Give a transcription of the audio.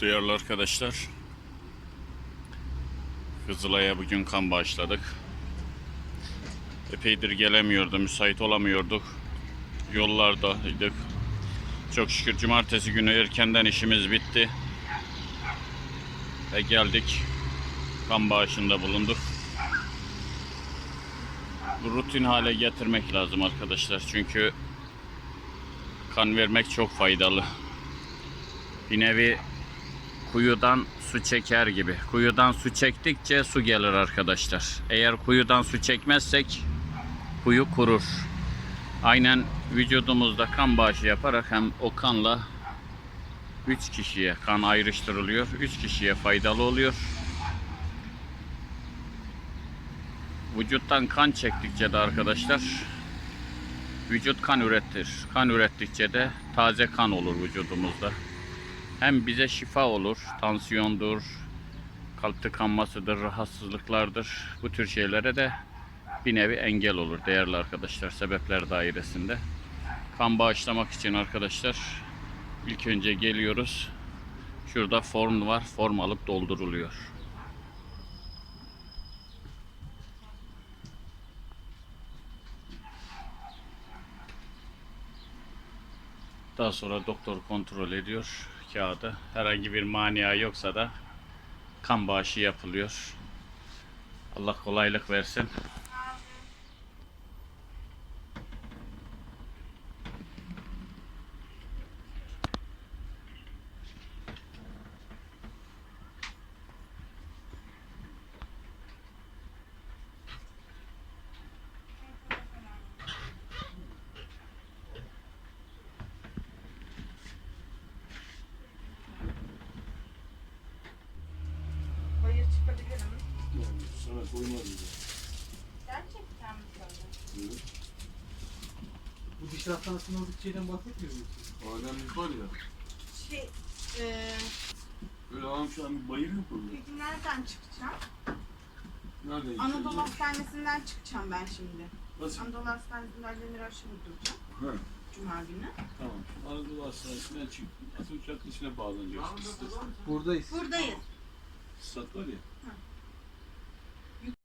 Değerli arkadaşlar. Kızılay'a bugün kan bağışladık. Epeydir gelemiyordu, müsait olamıyorduk. Yollardaydık. Çok şükür cumartesi günü erkenden işimiz bitti. Ve geldik. Kan bağışında bulunduk. Bu rutin hale getirmek lazım arkadaşlar. Çünkü kan vermek çok faydalı. Bir nevi kuyudan su çeker gibi. Kuyudan su çektikçe su gelir arkadaşlar. Eğer kuyudan su çekmezsek kuyu kurur. Aynen vücudumuzda kan bağışı yaparak hem o kanla 3 kişiye kan ayrıştırılıyor. 3 kişiye faydalı oluyor. Vücuttan kan çektikçe de arkadaşlar vücut kan üretir. Kan ürettikçe de taze kan olur vücudumuzda. Hem bize şifa olur, tansiyondur, kalp tıkanmasıdır, rahatsızlıklardır. Bu tür şeylere de bir nevi engel olur değerli arkadaşlar sebepler dairesinde. Kan bağışlamak için arkadaşlar ilk önce geliyoruz. Şurada form var. Form alıp dolduruluyor. Daha sonra doktor kontrol ediyor kağıdı. Herhangi bir mania yoksa da kan bağışı yapılıyor. Allah kolaylık versin. Koymadım da. Gerçekten mi söyle? Bu diş hastanesinin oradaki şeyden bahsetmiyor musun? Ademlik var ya. Şey, e, Böyle ağam şu an bir bayır yok orada. peki nereden çıkacağım? Nereden Anadolu gideceğiz? Hastanesi'nden çıkacağım ben şimdi. Nasıl? Anadolu Hastanesi'nden demir aşı vurduracağım. Ha, Cuma günü. tamam. Anadolu Hastanesi'nden çık. Atatürk Caddesi'ne bağlanacaksın. Buradayız. Buradayız. Stat var ya.